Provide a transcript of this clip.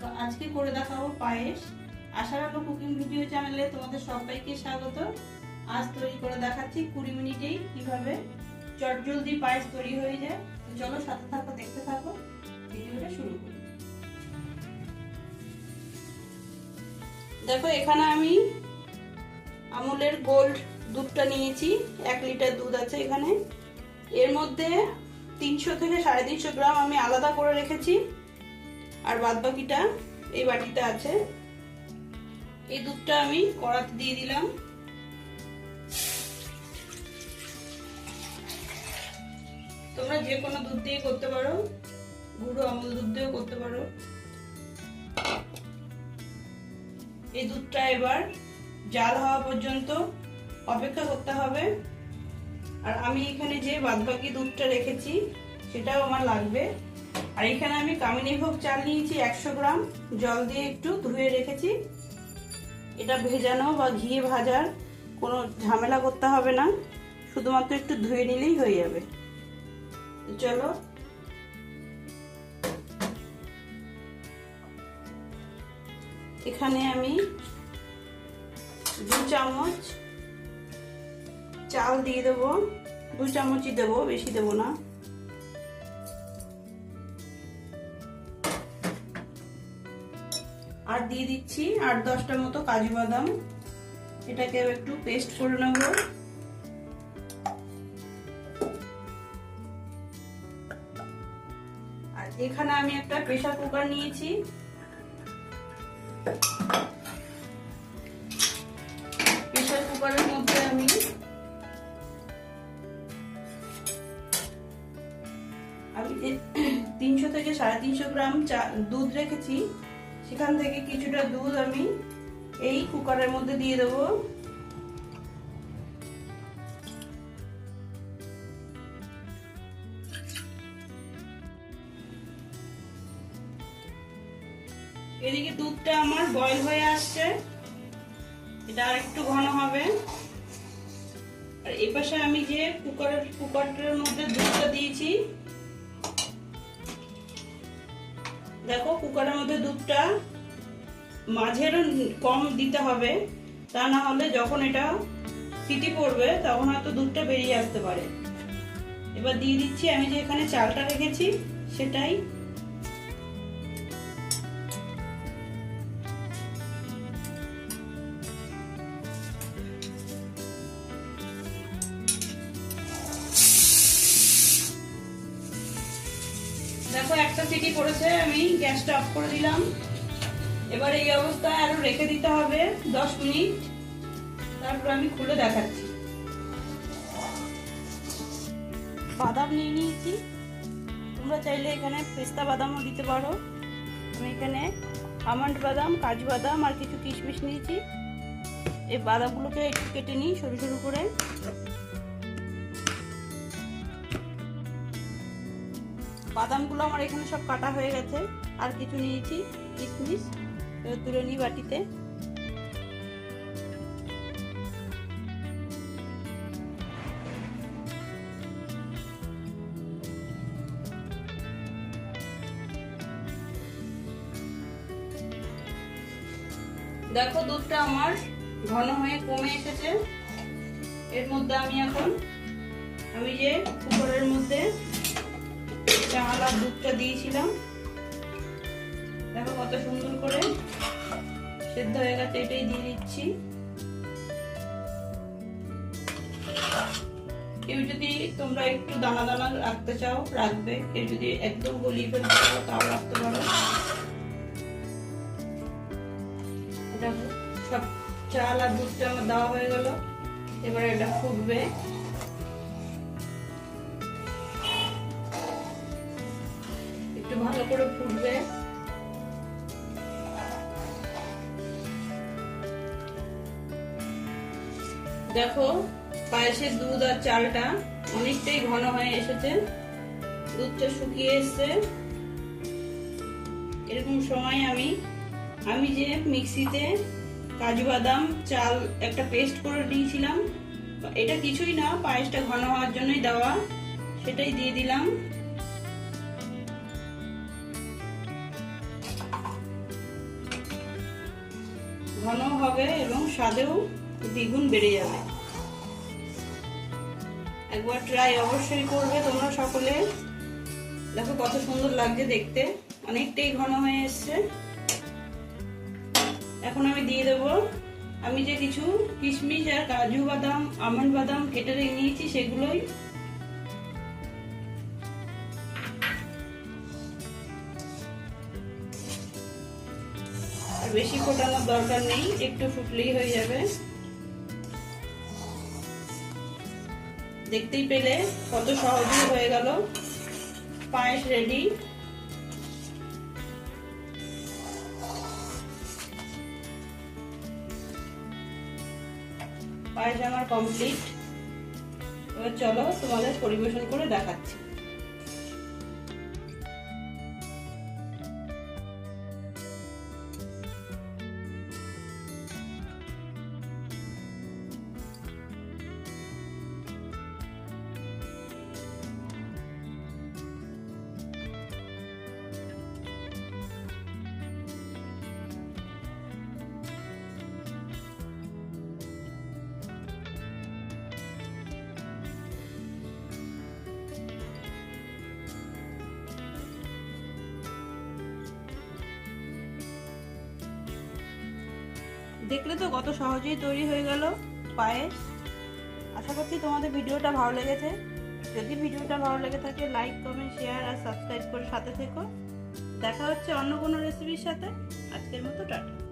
তো আজকে করে দেখাবো পায়েস। আশার আলো কুকিং ভিডিও চ্যানেলে তোমাদের সবাইকে স্বাগত। আজ তৈরি করে দেখাচ্ছি কুড়ি মিনিটেই কীভাবে চটজলদি পায়েস তৈরি হয়ে যায়। তো চলো সাথে থাকো, দেখতে থাকো। ভিডিওটা শুরু করি। দেখো, এখানে আমি আমুলের গোল্ড দুধটা নিয়েছি। এক লিটার দুধ আছে এখানে। এর মধ্যে তিনশো থেকে সাড়ে তিনশো গ্রাম আমি আলাদা করে রেখেছি। আর বাদ বাকিটা এই বাটিতে আছে। এই দুধটা আমি কড়াতে দিয়ে দিলাম। তোমরা যে কোনো দুধ দিয়ে করতে পারো। গুঁড়ো আমুল দুধ দিয়েও করতে পারো। এই দুধটা এবার জাল হওয়া পর্যন্ত অপেক্ষা করতে হবে। আর আমি এখানে যে বাদবাকি দুধটা রেখেছি, সেটাও আমার লাগবে। আর এখানে আমি কামিনী ভোগ চাল নিয়েছি একশো গ্রাম। জল দিয়ে একটু ধুয়ে রেখেছি। এটা ভেজানো বা ঘিয়ে ভাজার কোনো ঝামেলা করতে হবে না। শুধুমাত্র একটু ধুয়ে নিলেই হয়ে যাবে। চলো। এখানে আমি দু চামচ চাল দিয়ে দেবো। দু চামচই দেবো, বেশি দেবো না। আর দিয়ে দিচ্ছি আট দশটা মতো কাজু বাদাম। এটাকে একটু পেস্ট করে নেব। আর এখানে আমি একটা প্রেসার কুকার নিয়েছি। প্রেসার কুকারের মধ্যে আমি আমি তিনশো থেকে সাড়ে তিনশো গ্রাম দুধ রেখেছি। সেখান থেকে কিছুটা দুধ আমি এই কুকারের মধ্যে দিয়ে দেবো। এদিকে দুধটা আমার বয়ল হয়ে আসছে। এটা আর একটু ঘন হবে। আর এই পাশে আমি যে কুকারের কুকারটার মধ্যে দুধটা দিয়েছি দেখো, কুকারের মধ্যে দুধটা মাঝের কম দিতে হবে। তা না হলে যখন এটা সিটি পড়বে, তখন হয়তো দুধটা বেরিয়ে আসতে পারে। এবার দিয়ে দিচ্ছি, আমি যে এখানে চালটা রেখেছি, সেটাই দেখো, একটা সিটি পড়েছে, আমি গ্যাসটা অফ করে দিলাম। এবার এই অবস্থায় আরও রেখে দিতে হবে দশ মিনিট। তারপর আমি খুলে দেখাচ্ছি। বাদাম নিয়ে নিয়েছি। তোমরা চাইলে এখানে পেস্তা বাদামও দিতে পারো। আমি এখানে আমন্ড বাদাম, কাজু বাদাম আর কিছু কিশমিশ নিয়েছি। এই বাদামগুলোকে একটু কেটে নিই সরু সরু করে। বাদামগুলো আমার এখানে সব কাটা হয়ে গেছে। আর কিছু নিয়েছি, কিশমিশ তুলে নিই বাটিতে। দেখো দুধটা আমার ঘন হয়ে কমে এসেছে। এর মধ্যে আমি এখন, আমি যে কুকারের মধ্যে আর দুধটা দিয়েছিলাম। দেখো কত সুন্দর করে সেদ্ধ হয়ে গেছে, এটাই দিয়ে দিচ্ছি। কেউ যদি তোমরা একটু দানা দানা রাখতে চাও, রাখবে। কেউ যদি একদম গলিয়ে ফেলতে চাও, তাও রাখতে পারো। সব চাল আর দুধটা আমার দেওয়া হয়ে গেল। এবারে এটা ফুটবে। করে ফুটবে। দেখো, পায়েসের দুধ আর চালটা অনেকটাই ঘন হয়ে এসেছে। দুধটা শুকিয়ে এসছে। এরকম সময় আমি আমি যে মিক্সিতে কাজু বাদাম, চাল একটা পেস্ট করে দিয়েছিলাম এটা কিছুই না, পায়েসটা ঘন হওয়ার জন্যই দেওয়া, সেটাই দিয়ে দিলাম। ঘন হবে এবং স্বাদেও দ্বিগুণ বেড়ে যাবে। একবার ট্রাই অবশ্যই করবে তোমরা সকলে। দেখো কত সুন্দর লাগছে দেখতে। অনেকটাই ঘন হয়ে এসছে। এখন আমি দিয়ে দেব। আমি যে কিছু কিশমিশ আর কাজু বাদাম, আমন্ড বাদাম, কেটে নিয়েছি সেগুলোই বেশি ফোটানোর দরকার নেই, একটু ফুটলেই হয়ে যাবে। দেখতেই পেলে কত সহজেই হয়ে গেল। পায়েস রেডি পায়েস আমার কমপ্লিট এবার চলো তোমাদের পরিবেশন করে দেখাচ্ছি। দেখলে তো কত সহজেই তৈরি হয়ে গেল পায়েস আশা করছি তোমাদের ভিডিওটা ভালো লেগেছে। যদি ভিডিওটা ভালো লেগে থাকে লাইক কমেন্ট শেয়ার আর সাবস্ক্রাইব করে সাথে থেকো। দেখা হচ্ছে অন্য কোনো রেসিপির সাথে। আজকের মতো টাটা।